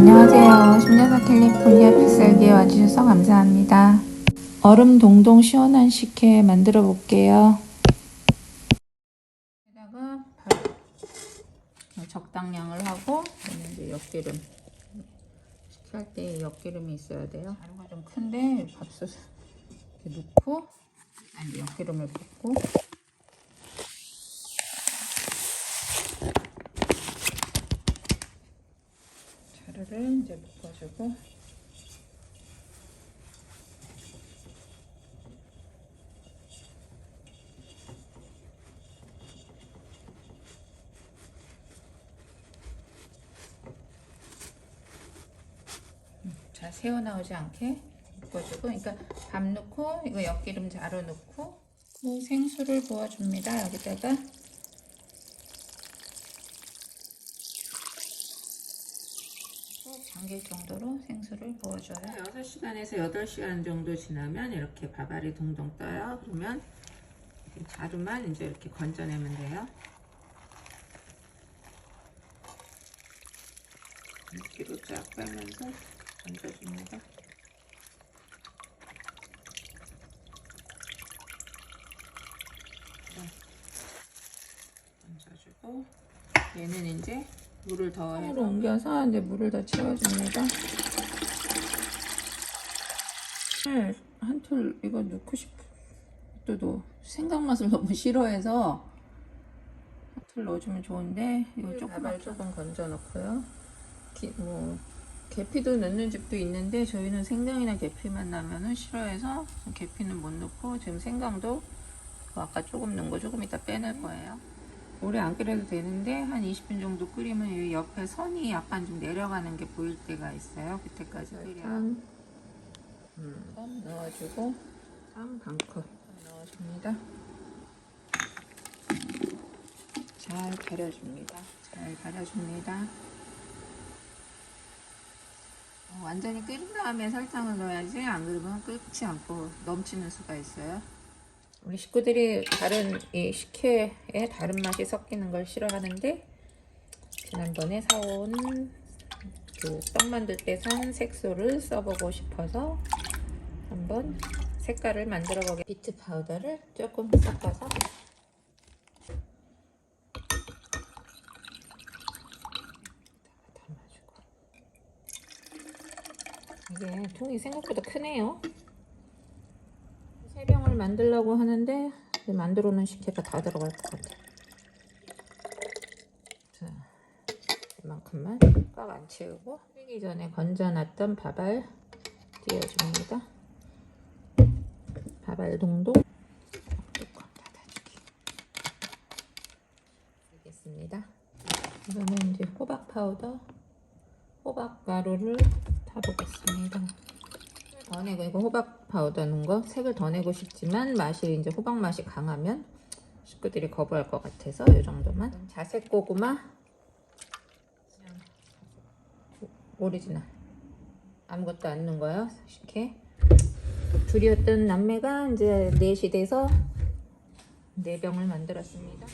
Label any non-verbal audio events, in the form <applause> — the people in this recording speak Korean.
안녕하세요. 10년사 캘리포니아 픽셀기에 와주셔서 감사합니다. 얼음 동동 시원한 식혜 만들어 볼게요. 여기다가 밥 적당량을 하고 이제 엿기름 식혜할 때 엿기름이 있어야 돼요. 가루가 좀 큰데 밥솥 이렇게 넣고 엿기름을 붓고 자루를 이제 묶어주고. 음, 잘 새어 나오지 않게 묶어주고 그러니까 밥 넣고 이거 엿기름 자루 넣고 그 생수를 부어줍니다. 여기다가 잠길 정도로 생수를 부어줘요 6시간에서 8시간 정도 지나면 이렇게 밥알이 동동 떠요. 그러면 이 자루만 이제 이렇게 건져내면 돼요. 뒤로 쫙 빼면서 건져줍니다. 자, 건져주고 얘는 이제 물을 더해서 옮겨서 이제 물을 더 채워줍니다. 네, 한툴 이거 넣고 싶어도 생강맛을 <laughs> 너무 싫어해서 한툴 넣어주면 좋은데 이거 조금 조금 건져 넣고요. 기, 뭐 계피도 넣는 집도 있는데 저희는 생강이나 계피만 나면은 싫어해서 계피는 못 넣고 지금 생강도 그 아까 조금 넣은 거 조금 이따 빼낼 거예요. 오래 안 끓여도 되는데 한 20분 정도 끓이면 이 옆에 선이 약간 좀 내려가는 게 보일 때가 있어요. 그때까지 끓여. 음, 좀 넣어주고 쌈 반컵 넣어줍니다. 잘 가려줍니다. 잘 가려줍니다. 어, 완전히 끓인 다음에 설탕을 넣어야지 안 그러면 끓지 않고 넘치는 수가 있어요. 우리 식구들이 다른 이 식혜에 다른 맛이 섞이는 걸 싫어하는데 지난번에 사온 그떡 만들 때 산 색소를 써보고 싶어서 한번 색깔을 만들어 보게 비트 파우더를 조금 섞어서 이게 통이 생각보다 크네요. 만들려고 하는데 만들어 놓은 식혜가 다 들어갈 것 같아. 자, 이만큼만 꽉 안 채우고 끓이기 전에 건져놨던 밥알 띄워줍니다. 밥알 동동 뚜껑 닫아주기. 알겠습니다. 이거는 이제 호박 파우더, 호박 가루를 타보겠습니다. 더 내고 이거 호박 파우더 넣은 거? 색을 더 내고 싶지만 맛이 이제 호박 맛이 강하면 식구들이 거부할 것 같아서 이 정도만. 자색 고구마? 오리지널. 아무것도 안 넣은 거예요 식혜? 둘이었던 남매가 이제 넷이 돼서 네 병을 만들었습니다